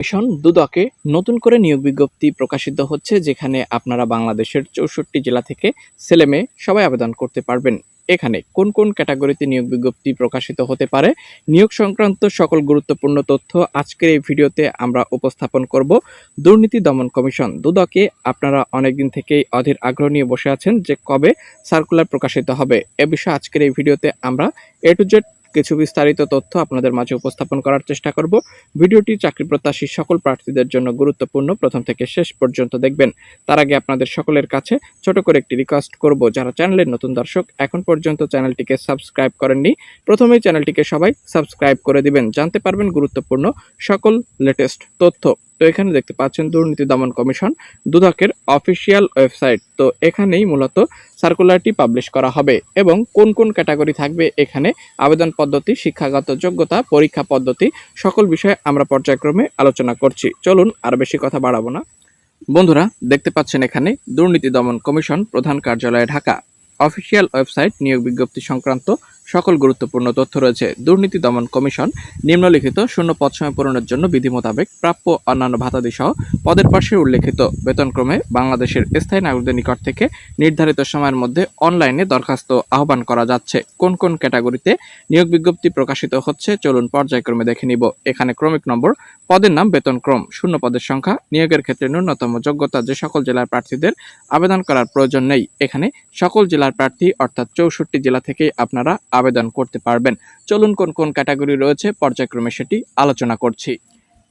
Mission দুদকে নতুন করে নিয়োগ বিজ্ঞপ্তি প্রকাশিত হচ্ছে যেখানে আপনারা বাংলাদেশের চৌষট্টি জেলা থেকে ছেলেমেয়ে সবাই আবেদন করতে পারবেন। এখানে কোন কোন ক্যাটাগরিতে নিয়োগ বিজ্ঞপ্তি প্রকাশিত হতে পারে, নিয়োগ সংক্রান্ত সকল গুরুত্বপূর্ণ তথ্য আজকের এই ভিডিওতে আমরা উপস্থাপন করব। দুর্নীতি দমন কমিশন, দুদকে আপনারা অনেকদিন থেকেই অধীর আগ্রহ নিয়ে বসে আছেন যে কবে সার্কুলার প্রকাশিত হবে। এ বিষয়ে আজকের এই ভিডিওতে আমরা এ টু জেড কিছু বিস্তারিত তথ্য আপনাদের মাঝে উপস্থাপন করার চেষ্টা করব। ভিডিওটি চাকরি প্রত্যাশী সকল প্রার্থীদের জন্য গুরুত্বপূর্ণ। প্রথম থেকে শেষ পর্যন্ত দেখবেন। তার আগে আপনাদের সকলের কাছে ছোট করে একটি রিকোয়েস্ট করব। যারা চ্যানেলের নতুন দর্শক, এখন পর্যন্ত চ্যানেলটিকে সাবস্ক্রাইব করেননি, প্রথমেই চ্যানেলটিকে সবাই সাবস্ক্রাইব করে দিবেন। জানতে পারবেন গুরুত্বপূর্ণ সকল লেটেস্ট তথ্য। তো এখানে দেখতে পাচ্ছেন দুর্নীতি দমন কমিশন, দুদকের অফিসিয়াল ওয়েবসাইট। তো এখানেই মূলত সার্কুলারটি পাবলিশ করা হবে এবং কোন কোন ক্যাটাগরি থাকবে এখানে আবেদন পদ্ধতি, শিক্ষাগত যোগ্যতা, পরীক্ষা পদ্ধতি, সকল বিষয়ে আমরা পর্যায়ক্রমে আলোচনা করছি। চলুন আর বেশি কথা বাড়াবো না। বন্ধুরা, দেখতে পাচ্ছেন এখানে দুর্নীতি দমন কমিশন প্রধান কার্যালয় ঢাকা। অফিসিয়াল ওয়েবসাইট নিয়োগ বিজ্ঞপ্তি সংক্রান্ত সকল গুরুত্বপূর্ণ তথ্য রয়েছে। দুর্নীতি দমন কমিশন নিম্নলিখিত শূন্য পদ সময় পূরণের জন্য বিধি মোতাবেক প্রাপ্য অন্যান্য ভাতাদি সহ পদের পাশে উল্লেখিত বেতনক্রমে বাংলাদেশের স্থায়ী নাগরিকদের নিকট থেকে নির্ধারিত সময়ের মধ্যে অনলাইনে দরখাস্ত আহ্বান করা যাচ্ছে। কোন কোন ক্যাটাগরিতে নিয়োগ বিজ্ঞপ্তি প্রকাশিত হচ্ছে চলুন পর্যায়ক্রমে দেখে নিব। এখানে ক্রমিক নম্বর, পদের নাম, বেতনক্রম, শূন্য পদের সংখ্যা, নিয়োগের ক্ষেত্রে ন্যূনতম যোগ্যতা যে সকল জেলার প্রার্থীদের আবেদন করার প্রয়োজন নেই। এখানে সকল জেলার প্রার্থী, অর্থাৎ চৌষট্টি জেলা থেকেই আপনারা আবেদন করতে পারবেন। চলুন কোন কোন ক্যাটাগরি রয়েছে, পর্যায়ক্রমে সেটি আলোচনা করছি।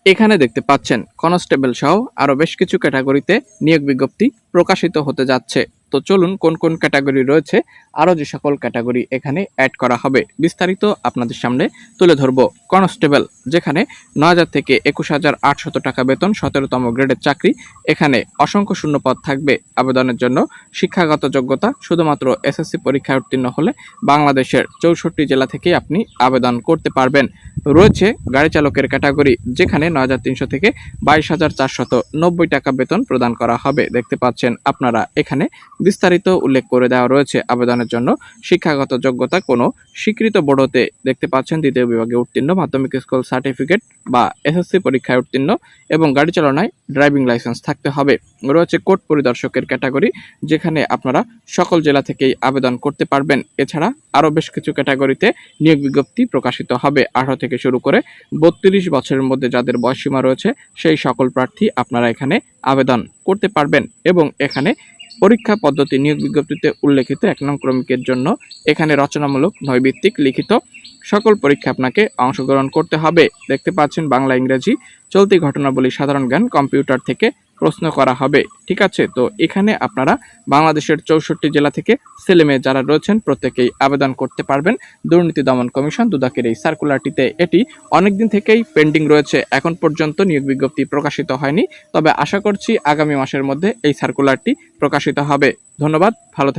এখানে দেখতে পাচ্ছেন, কনস্টেবল সহ আরও বেশ কিছু ক্যাটাগরিতে নিয়োগ বিজ্ঞপ্তি প্রকাশিত হতে যাচ্ছে। তো চলুন কোন কোন ক্যাটাগরি রয়েছে, আরও যে সকল ক্যাটাগরি এখানে অ্যাড করা হবে, বিস্তারিত আপনাদের সামনে তুলে ধরব। কনস্টেবল, যেখানে নয় হাজার থেকে একুশ হাজার আটশত টাকা বেতন, সতেরোতম গ্রেডের চাকরি, এখানে অসংখ্য শূন্য পদ থাকবে আবেদনের জন্য। শিক্ষাগত যোগ্যতা, শুধুমাত্র এসএসসি পরীক্ষায় উত্তীর্ণ হলে বাংলাদেশের চৌষট্টি জেলা থেকেই আপনি আবেদন করতে পারবেন। রয়েছে গাড়ি চালকের ক্যাটাগরি, যেখানে নয় হাজার তিনশো থেকে বাইশ হাজার চারশত নব্বই টাকা বেতন প্রদান করা হবে। দেখতে পাচ্ছেন আপনারা এখানে বিস্তারিত উল্লেখ করে দেওয়া রয়েছে আবেদনের জন্য। শিক্ষাগত যোগ্যতা কোনো স্বীকৃত বোর্ডতে দেখতে পাচ্ছেন দ্বিতীয় বিভাগে উত্তীর্ণ, মাধ্যমিক স্কুল সার্টিফিকেট বা এসএসসি পরীক্ষায় উত্তীর্ণ এবং গাড়ি চালনায় ড্রাইভিং লাইসেন্স থাকতে হবে। রয়েছে কোর্ট পরিদর্শকের ক্যাটাগরি, যেখানে আপনারা সকল জেলা থেকেই আবেদন করতে পারবেন। এছাড়া আরও বেশ কিছু ক্যাটাগরিতে নিয়োগ বিজ্ঞপ্তি প্রকাশিত হবে। আঠারো থেকে শুরু করে বত্রিশ বছরের মধ্যে যাদের বয়সীমা রয়েছে, সেই সকল প্রার্থী আপনারা এখানে আবেদন করতে পারবেন এবং এখানে পরীক্ষা পদ্ধতি নিয়োগ বিজ্ঞপ্তিতে উল্লেখিত এক নং ক্রমিকের জন্য এখানে রচনামূলক নৈভিত্তিক লিখিত সকল পরীক্ষা আপনাকে অংশগ্রহণ করতে হবে। দেখতে পাচ্ছেন বাংলা ইংরেজি চলতি ঘটনাবলী সাধারণ জ্ঞান কম্পিউটার থেকে প্রশ্ন করা হবে। ঠিক আছে? তো এখানে আপনারা বাংলাদেশের চৌষট্টি জেলা থেকে ছেলেমেয়ে যারা রয়েছেন, প্রত্যেকেই আবেদন করতে পারবেন। দুর্নীতি দমন কমিশন দুদাকের এই সার্কুলারটিতে এটি অনেকদিন থেকেই পেন্ডিং রয়েছে। এখন পর্যন্ত নিয়োগ বিজ্ঞপ্তি প্রকাশিত হয়নি। তবে আশা করছি আগামী মাসের মধ্যে এই সার্কুলারটি প্রকাশিত হবে। ধন্যবাদ। ভালো থাকবেন